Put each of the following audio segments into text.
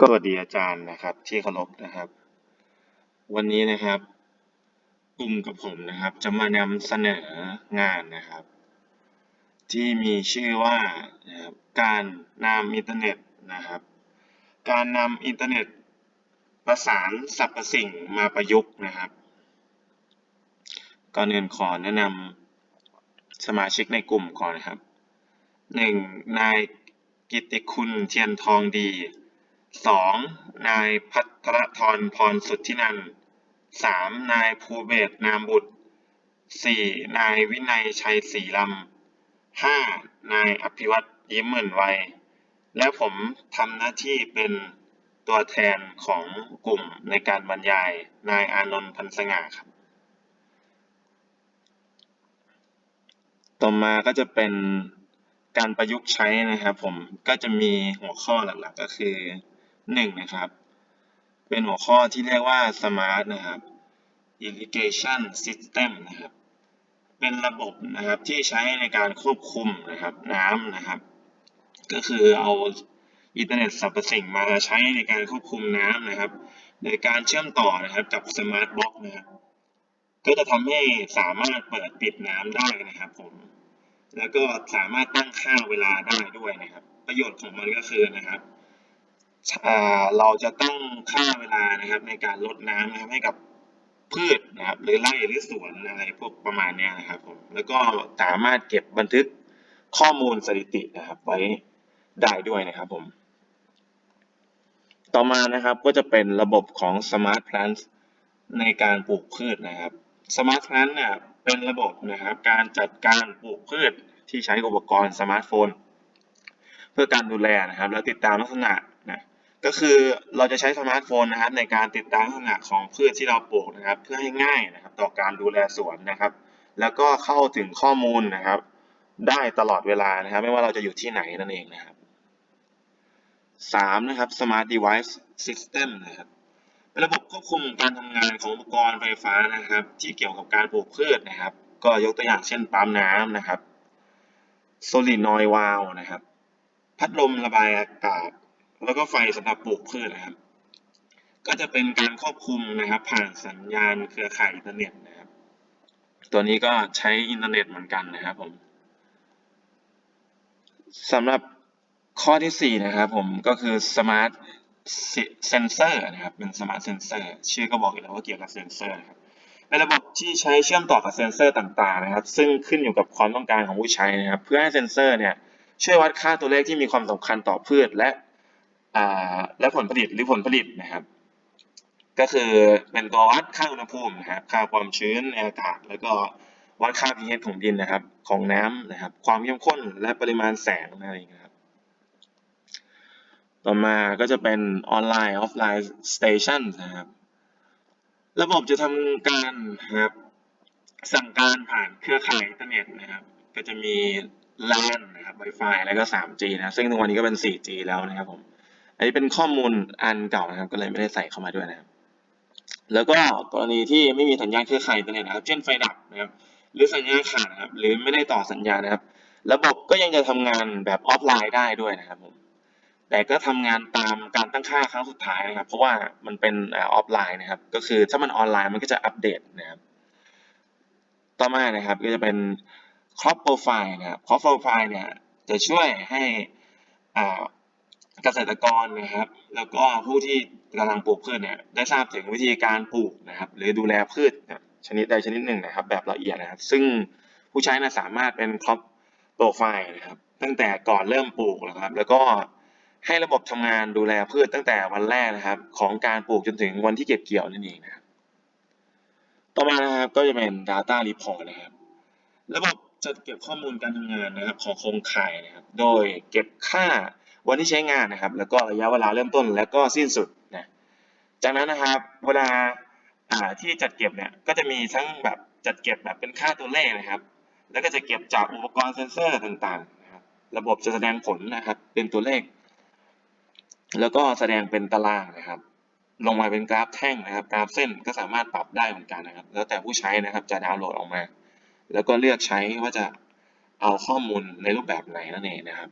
ก็สวัสดีอาจารย์นะครับที่เคารพนะครับ วันนี้นะครับกลุ่มกับผมนะครับ จะมานำเสนองานนะครับ ที่มีชื่อว่านะครับการนำอินเทอร์เน็ตนะครับ การนำอินเทอร์เน็ตประสานสรรพสิ่งมาประยุกต์นะครับก่อนอื่นขอแนะนำสมาชิกในกลุ่มก่อนนะครับหนึ่งนายกิตติคุณเทียนทองดี สองนายพัทรธรพรสุทธินันท์สามนายภูเบศนามบุตรสี่นายวินัยชัยศรีลำห้านายอภิวัตยิ้มหมื่นวัย และผมทำหน้าที่เป็นตัวแทนของกลุ่มในการบรรยายนายอานนท์พันสง่าครับ ต่อมาก็จะเป็นการประยุกต์ใช้นะครับผมก็จะมีหัวข้อหลักๆก็คือ หนึ่งนะครับ เป็นหัวข้อที่เรียกว่า smart นะครับ irrigation system นะครับ เป็นระบบนะครับที่ใช้ในการควบคุมนะครับน้ำนะครับ ก็คือเอาอินเทอร์เน็ตสรรพสิ่งมาใช้ในการควบคุมน้ำนะครับ โดยการเชื่อมต่อนะครับกับสมาร์ทบล็อกนะครับ ก็จะทำให้สามารถเปิดปิดน้ำได้นะครับผม แล้วก็สามารถตั้งค่าเวลาได้ด้วยนะครับ ประโยชน์ของมันก็คือนะครับ เราจะตั้งค่าเวลานะครับ ในการลดน้ำนะครับให้กับพืชนะครับหรือไร่หรือสวนอะไรพวกประมาณนี้นะครับผมแล้วก็สามารถเก็บบันทึกข้อมูลสถิตินะครับ ไว้ได้ด้วยนะครับผม ต่อมานะครับก็จะเป็นระบบของ Smart Plant ในการปลูกพืชนะครับ Smart Plant เนี่ยเป็นระบบนะครับ การจัดการปลูกพืชที่ใช้อุปกรณ์สมาร์ทโฟน เพื่อการดูแลนะครับ และติดตามลักษณะ ก็คือเราจะใช้สมาร์ทโฟนนะครับ ในการติดตามลักษณะของพืชที่เราปลูกนะครับ เพื่อให้ง่ายนะครับ ต่อการดูแลสวนนะครับ แล้วก็เข้าถึงข้อมูลนะครับ ได้ตลอดเวลานะครับ ไม่ว่าเราจะอยู่ที่ไหนนั่นเองนะครับสามนะครับ Smart Device System นะครับเป็นระบบควบคุมการทำงานของอุปกรณ์ไฟฟ้านะครับ ที่เกี่ยวกับการปลูกพืชนะครับ ก็ยกตัวอย่างเช่นปั๊มน้ำนะครับโซลินอยวาลนะครับ พัดลมระบายอากาศ แล้วก็ไฟสำหรับปลูกพืชนะครับ ก็จะเป็นการควบคุมนะครับ ผ่านสัญญาณเครือข่ายอินเทอร์เน็ตนะครับ ตัวนี้ก็ใช้อินเทอร์เน็ตเหมือนกันนะครับผมสำหรับข้อที่ 4 นะครับผมก็คือ smart sensor นะครับ เป็น smart sensor ชื่อก็บอกอยู่แล้วว่าเกี่ยวกับเซนเซอร์นะครับเป็นระบบที่ใช้เชื่อมต่อกับเซนเซอร์ต่างๆนะครับ ซึ่งขึ้นอยู่กับความต้องการของผู้ใช้นะครับ เพื่อให้เซนเซอร์เนี่ยช่วยวัดค่าตัวเลขที่มีความสำคัญต่อพืช และ และผลผลิตหรือผลผลิตนะครับ ก็คือเป็นตัววัดค่าอุณหภูมินะครับค่าความชื้นในอากาศ แล้วก็วัดค่า pH ของดินนะครับ ของน้ำนะครับ ความเข้มข้นและปริมาณแสงอะไรอย่างเงี้ยครับต่อมาก็จะเป็นออนไลน์ออฟไลน์สเตชันนะครับ ระบบจะทำการนะครับสั่งการผ่านเครือข่ายอินเทอร์เน็ตนะครับ ก็จะมี LAN นะครับ Wi-Fi แล้วก็ 3G นะ ซึ่งทุกวันนี้ก็เป็น 4G แล้วนะครับผม อันนี้เป็นข้อมูลอันเก่านะครับ ก็เลยไม่ได้ใส่เข้ามาด้วยนะครับ แล้วก็กรณีที่ไม่มีสัญญาณเครือข่ายอินเทอร์เน็ตนะครับ เช่นไฟดับนะครับ หรือสัญญาณขาดนะครับ หรือไม่ได้ต่อสัญญาณนะครับ ระบบก็ยังจะทำงานแบบออฟไลน์ได้ด้วยนะครับผมแต่ก็ทำงานตามการตั้งค่าครั้งสุดท้ายนะครับ เพราะว่ามันเป็นออฟไลน์นะครับ ก็คือถ้ามันออนไลน์มันก็จะอัปเดตนะครับ ต่อมานะครับก็จะเป็น crop profile นะครับ crop profile เนี่ยจะช่วยให้อ่า เกษตรกรนะครับ แล้วก็ผู้ที่กำลังปลูกพืชเนี่ยได้ทราบถึงวิธีการปลูกนะครับ หรือดูแลพืชชนิดใดชนิดหนึ่งนะครับ แบบละเอียดนะครับ ซึ่งผู้ใช้นะสามารถเป็น crop profile นะครับ ตั้งแต่ก่อนเริ่มปลูกนะครับ แล้วก็ให้ระบบทำงานดูแลพืชตั้งแต่วันแรกนะครับ ของการปลูกจนถึงวันที่เก็บเกี่ยวนั่นเองนะครับต่อมานะครับก็จะเป็น data report นะครับ ระบบจะเก็บข้อมูลการทำงานนะครับของโครงข่ายนะครับ โดยเก็บค่า วันที่ใช้งานนะครับ แล้วก็ระยะเวลาเริ่มต้นและก็สิ้นสุดนะจากนั้นนะครับเวลาที่จัดเก็บเนี่ยก็จะมีทั้งแบบจัดเก็บแบบเป็นค่าตัวเลขนะครับ แล้วก็จะเก็บจากอุปกรณ์เซนเซอร์ต่างๆนะครับระบบจะแสดงผลนะครับเป็นตัวเลข แล้วก็แสดงเป็นตารางนะครับ ลงมาเป็นกราฟแท่งนะครับ กราฟเส้นก็สามารถปรับได้เหมือนกันนะครับ แล้วแต่ผู้ใช้นะครับจะดาวน์โหลดออกมา แล้วก็เลือกใช้ว่าจะเอาข้อมูลในรูปแบบไหนนั่นเองนะครับ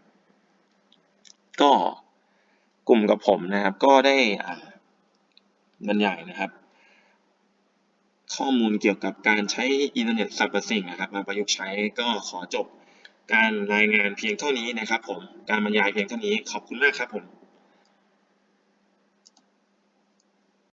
ก็กลุ่มกับผมนะครับ ก็ได้อ่าบรรยายนะครับ ข้อมูลเกี่ยวกับการใช้อินเทอร์เน็ตสรรพสิ่งนะครับ มาประยุกต์ใช้ก็ขอจบการรายงานเพียงเท่านี้นะครับ ผมการบรรยายเพียงเท่านี้ขอบคุณมากครับผม